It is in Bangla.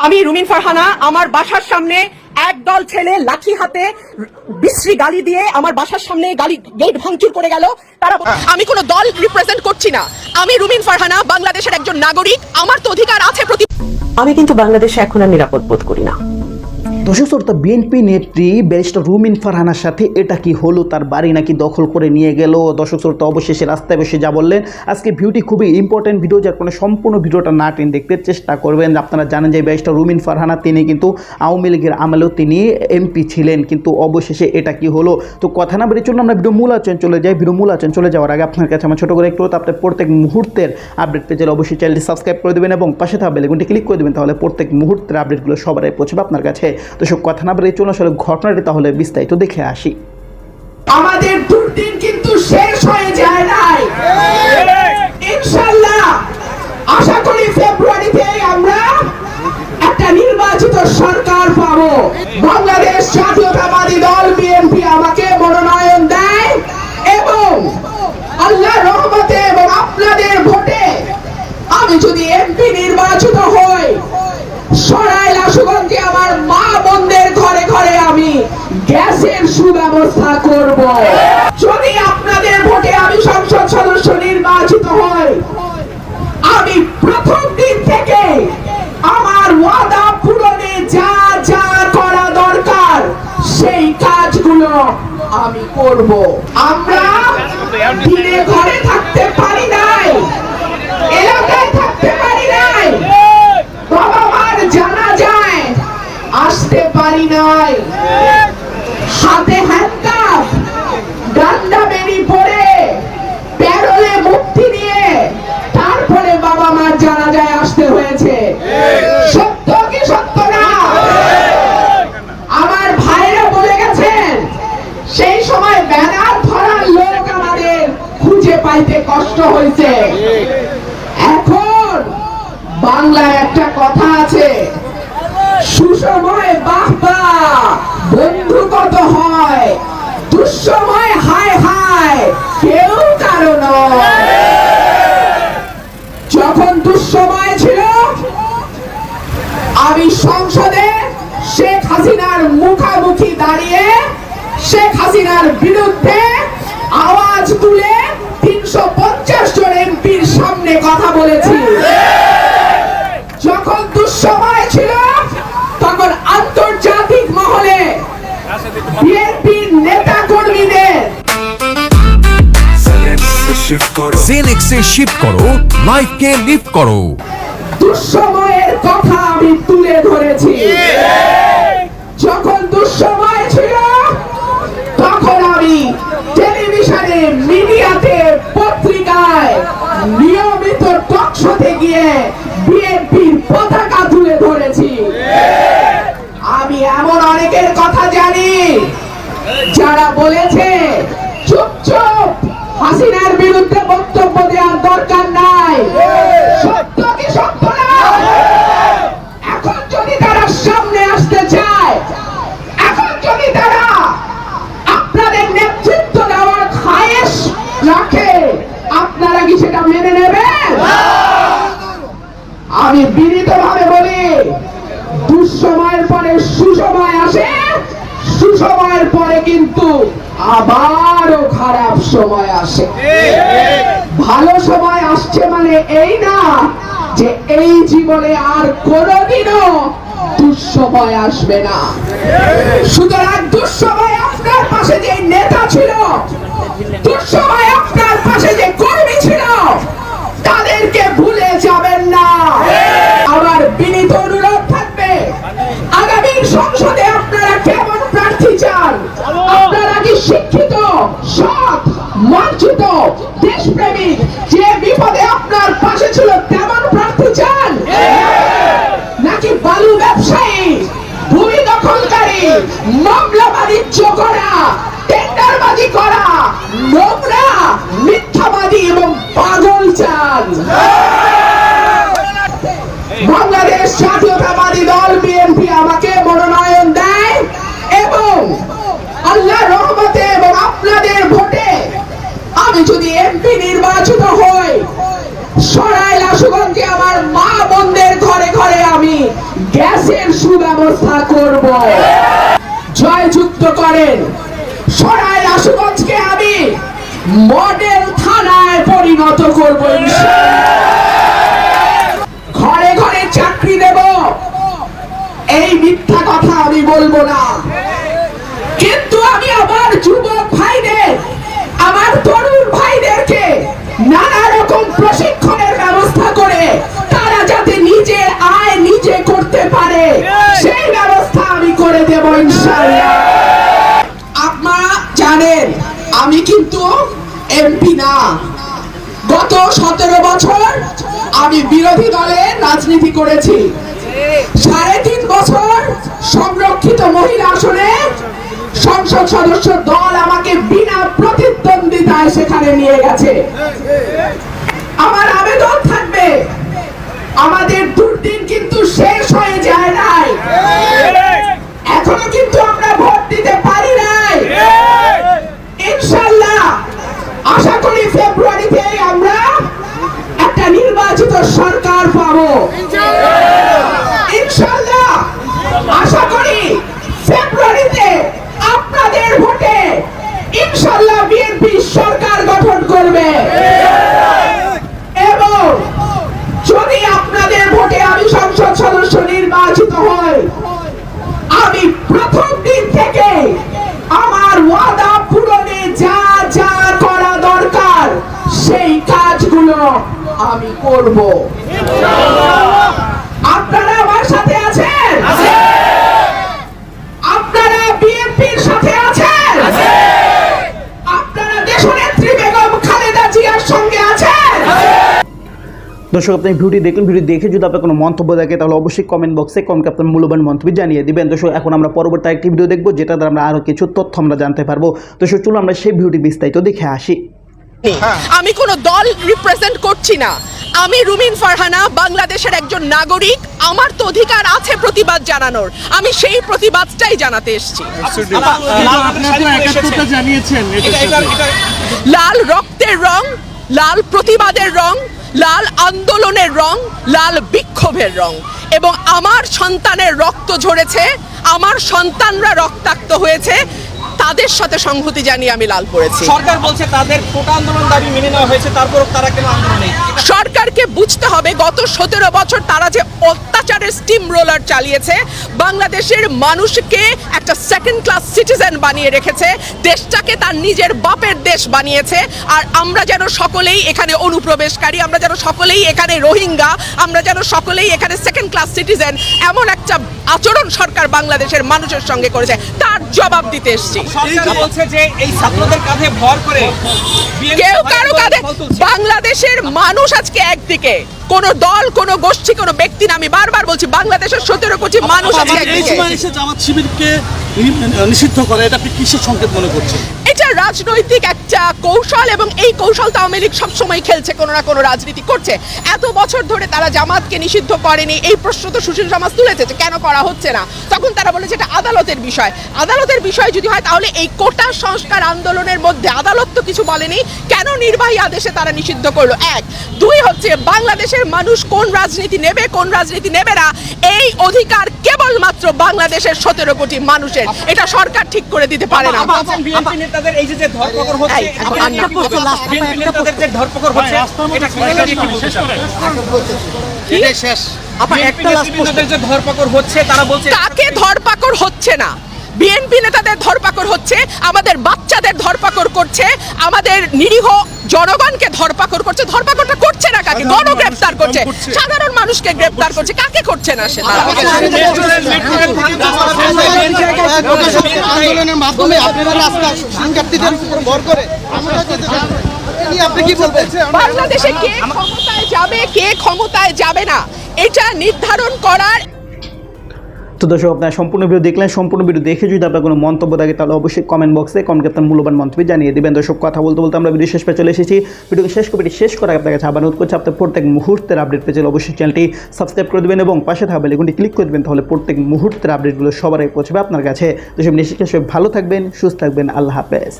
আমি রুমিন ফারহানা আমার বাসার সামনে একদল ছেলে লাঠি হাতে বিশ্রী গালি দিয়ে আমার বাসার সামনে গালি গেট ভাঙচুর করে গেল। তারা বল- আমি কোনো দল রিপ্রেজেন্ট করছি না। আমি রুমিন ফারহানা বাংলাদেশের একজন নাগরিক। আমার তো অধিকার আছে প্রতি আমি কিন্তু বাংলাদেশে এখন আর নিরাপদ বোধ করি না। দর্শক শ্রোতা বিএনপি নেত্রী ব্যারিস্টার রুমিন ফারহানার সাথে এটা কি হলো, তার বাড়ি নাকি দখল করে নিয়ে গেল? দর্শক শ্রোতা অবশেষে রাস্তায় বসে যা বললেন। আজকে ভিডিওটি খুবই ইম্পর্টেন্ট ভিডিও যার কারণে সম্পূর্ণ ভিডিওটা না টেন দেখতে চেষ্টা করবেন। আপনারা জানেন যে ব্যারিস্টার রুমিন ফারহানা, তিনি কিন্তু আওয়ামী লীগের আমলেও তিনি এমপি ছিলেন, কিন্তু অবশেষে এটা কি হলো? তো কথা না বেরিয়ে চলুন, আমরা ভিডিও মূল আচরণ চলে যাই। ভিডিও মূল আচরণ চলে যাওয়ার আগে আপনার কাছে আমার ছোটো করে একটু আপনার প্রত্যেক মুহূর্তের আপডেট পেজের অবশ্যই চ্যানেলটি সাবস্ক্রাইব করে দেবেন এবং পাশে থাকা বেলেগুনটি ক্লিক করে দেবেন, তাহলে প্রত্যেক মুহূর্তের আপডেটগুলো সবার আগে পৌঁছবে আপনার কাছে। তো সব কথা না বলে চলুন আসলে ঘটনাটি তাহলে বিস্তারিত দেখে আসি। আমাদের দুর্দিন কিন্তু শেষ হয়ে যায় নাই ইনশাল্লাহ আশা করি ফেব্রুয়ারিতে আমরা একটা নির্বাচিত সরকার পাবো বাংলাদেশ জাতীয়তাবাদী দল বিএনপি আমাকে মনোনয়ন দেয় এবং আল্লাহ রহমতে এবং আপনাদের ভোটে আমি যদি এমপি নির্বাচিত হই সরাইল আশুগঞ্জে আমার মা বোনদের ঘরে ঘরে আমি গ্যাসের সুব্যবস্থা করব। যদি আপনাদের ভোটে আমি সংসদ সদস্য নির্বাচিত হই, আমি প্রথম দিন থেকে আমার ওয়াদা পূরণে যা যা করা দরকার, সেই কাজগুলো আমি করব। আমরা দিনে ঘরে থাকতে পারি নাই এলাকায় থাকতে পারি নাই বাবা মার জানা যায় আসতে পারি নাই হাতে হ্যান্ডকাপ ডান্ডা বেরি পরে প্যারোলে মুক্তি নিয়ে তারপরে বাবা মার জানা যায় আসতে হয়েছে সত্য কি সত্য না আমার ভাইরা বলে গেছেন সেই সময় ব্যানার ধরার লোক আমাদের খুঁজে পাইতে কষ্ট হয়েছে। এখন বাংলায় একটা কথা আছে। সুসময় বাহবা বন্ধু কত হয়? দুঃসময় হায় হায়, কেউ কারও যখন দুঃসময় ছিল, আমি সংসদে শেখ হাসিনার মুখামুখি দাঁড়িয়ে শেখ হাসিনার বিরুদ্ধে আওয়াজ তুলে তিনশো পঞ্চাশ জন এমপির সামনে কথা বলেছি। যখন দুঃসময় ছিল তখন আন্তর্জাতিক মহলে বিএনপির নেতা কর্মীদের জেনেক্সে শিফট করো লাইফকে লিফট করো। দুঃসময়ের কথা আমি তুলে ধরেছি। যখন দুঃসময় ছিল তখন আমি টেলিভিশনে মিডিয়াতে পত্রিকায় নিয়মিত টকশোতে গিয়ে বিএনপির পতাকা তুলে ধরেছি। আমি এমন অনেকের কথা জানি, যারা বলেছে, চুপ চুপ হাসিনার আমি বিনীতভাবে বলি দুঃসময়ের পরে সুসময় আসে সুসময়ের পরে কিন্তু আবারও খারাপ সময় আসে। ভালো সময় আসছে মানে এই না যে এই জীবনে আর কোনোদিনও দুঃসময় আসবে না। সুতরাং দুঃসময় আপনার পাশে যে নেতা ছিল দুঃসময় আপনার পাশে যে কর্মী ছিল, তাদেরকে ভুলে যাবেন না। সংসদে আপনারা কেমন প্রার্থী চান আপনারা কি শিক্ষিত সৎ মার্জিত দেশপ্রেমিক যে বিপদে আপনার পাশে ছিল তেমন প্রার্থী চান নাকি বালু ব্যবসায়ী ভূমি দখলকারী মামলা বাণিজ্য করা টেন্ডারবাজি করা নোংরা মিথ্যাবাদী এবং পাগল চান বাংলাদেশ জাতীয়তাবাদী দল বিএনপি আমাকে মনোনয়ন দেয় এবং আল্লাহ রহমতে এবং আপনাদের ভোটে আমি যদি এমপি নির্বাচিত হই সরাইল আশুগঞ্জে আমার মা বোনদের ঘরে ঘরে আমি গ্যাসের সুব্যবস্থা করব। জয়যুক্ত করেন। সরাই আশুগঞ্জকে আমি মডেল থানায় পরিণত করব ঘরে চাকরি দেব এই মিথ্যা কথা আমি বলব না কিন্তু আমি আমার যুবক ভাইদের আমার তরুণ ভাইদেরকে নানা রকম প্রশিক্ষণের ব্যবস্থা করে তারা যাতে নিজের আয় নিজে পারে, সেই ব্যবস্থা আমি করে দেব ইনশাআল্লাহ। আপনারা জানেন, আমি কিন্তু এমপি না। গত সতেরো বছর আমি বিরোধী দলের রাজনীতি করেছি। সাড়ে তিন বছর সংরক্ষিত মহিলা আসনে সংসদ সদস্য দল আমাকে বিনা প্রতিদ্বন্দ্বিতায় সেখানে নিয়ে গেছে। করব। দর্শক, আপনি ভিডিওটি দেখলেন ভিডিও দেখে যদি আপনার কোনো মন্তব্য থাকে, তাহলে অবশ্যই কমেন্ট বক্সে কমকে আপনার মূল্যবান মন্তব্য জানিয়ে দিবেন। দর্শক, এখন আমরা পরবর্তী একটি ভিডিও দেখব যেটা দ্বারা আমরা আরও কিছু তথ্য আমরা জানতে পারব। দর্শক, চলুন আমরা সেই ভিডিওটি বিস্তারিত দেখে আসি। আমি কোনো দল রিপ্রেজেন্ট করছি না। আমি রুমিন ফারহানা বাংলাদেশের একজন নাগরিক। আমার তো অধিকার আছে প্রতিবাদ জানানোর। আমি সেই প্রতিবাদটাই জানাতে এসেছি। লাল রক্তের রং লাল প্রতিবাদের রং লাল আন্দোলনের রং লাল বিক্ষোভের রং। এবং আমার সন্তানের রক্ত ঝরেছে আমার সন্তানরা রক্তাক্ত হয়েছে তাদের সাথে সংহতি জানিয়ে আমি লাল পড়েছি। সরকার বলছে তাদের কোটা আন্দোলন দাবি মেনে নেওয়া হয়েছে তারপর তারা কেন আন্দোলনে সরকারকে বুঝতে হবে গত সতেরো বছর তারা যে অত্যাচারের স্টিম রোলার চালিয়েছে বাংলাদেশের মানুষকে একটা সেকেন্ড ক্লাস সিটিজেন বানিয়ে রেখেছে দেশটাকে তার নিজের বাপের দেশ বানিয়েছে আর আমরা যেন সকলেই এখানে অনুপ্রবেশকারী আমরা যেন সকলেই এখানে রোহিঙ্গা আমরা যেন সকলেই এখানে সেকেন্ড ক্লাস সিটিজেন এমন একটা আচরণ সরকার বাংলাদেশের মানুষের সঙ্গে করেছে তার জবাব দিতে এসছি। বলছে যে এই ছাত্রদের কাঁধে ভর করে কেউ কারও কাঁধে বাংলাদেশের মানুষ আজকে একদিকে কোন দল কোন গোষ্ঠী কোন ব্যক্তি না আমি বারবার বলছি বাংলাদেশের সতেরো কোটি মানুষ আজকে এই সময় এসে জামাত শিবিরকে নিষিদ্ধ করে এটা আপনি কিসের সংকেত মনে করছেন? এটা রাজনৈতিক একটা কৌশল এবং এই কৌশল তো আওয়ামী লীগ সবসময় খেলছে কোনো না কোনো রাজনীতি করছে এত বছর ধরে তারা জামাতকে নিষিদ্ধ করেনি এই প্রশ্ন তো সুশীল সমাজ তুলেছে যে কেন করা হচ্ছে না তখন তারা বলেছে এটা আদালতের বিষয় আদালতের বিষয় যদি হয় তাহলে এই কোটা সংস্কার আন্দোলনের মধ্যে আদালত তো কিছু বলেনি কেন নির্বাহী আদেশে তারা নিষিদ্ধ করল এক দুই হচ্ছে বাংলাদেশের মানুষ কোন রাজনীতি নেবে কোন রাজনীতি নেবে না এই অধিকার কেবলমাত্র বাংলাদেশের সতেরো কোটি মানুষের এটা সরকার ঠিক করে দিতে পারে না নেতাদের এই যে যে ধরপকড় হচ্ছে? বিএনপি নেতাদের যে ধরপকড় হচ্ছে এটা এটা একটা যে ধরপকড় হচ্ছে তারা বলছে কাকে ধরপাকড় হচ্ছে না? বিএনপি নেতাদের ধরপাকড় হচ্ছে আমাদের বাচ্চাদের ধরপাকড় করছে আমাদের নিরীহ জনগণকে ধরপাকড় করছে। ধরপাকড়টা করছে না কাকে? গণগ্রেপ্তার করছে। সাধারণ মানুষকে গ্রেপ্তার করছে। কাকে করছে না আন্দোলনের মাধ্যমে আপনারা রাস্তা ভর করে আমরা বলবেন? বাংলাদেশে কে ক্ষমতায় যাবে কে ক্ষমতায় যাবে না এটা নির্ধারণ করার তো দর্শক, আপনার সম্পূর্ণ ভিডিও দেখলেন, সম্পূর্ণ ভিডিও দেখে যদি আপনার কোনো মন্তব্য থাকে, তাহলে অবশ্যই কমেন্ট বক্সে কমেন্ট আপনার মূল্যবান মন্তব্য জানিয়ে দেবেন। দর্শক, কথা বলতে বলতে আমরা ভিডিও শেষ পে চলে এসেছি। ভিডিওকে শেষ করে শেষ করে আপনার কাছে আবার অনুরোধ করছি, আপনার প্রত্যেক মুহূর্তের আপডেট পেয়ে অবশ্যই চ্যানেলটি সাবস্ক্রাইব করে দেবেন এবং পাশে থাকা বেলেগুনটি ক্লিক করে দেবেন, তাহলে প্রত্যেক মুহূর্তের আপডেটগুলো সবার পৌঁছবে আপনার কাছে। নিশ্চিত সবাই ভালো থাকবেন, সুস্থ থাকবেন, আল্লাহ হাফেজ।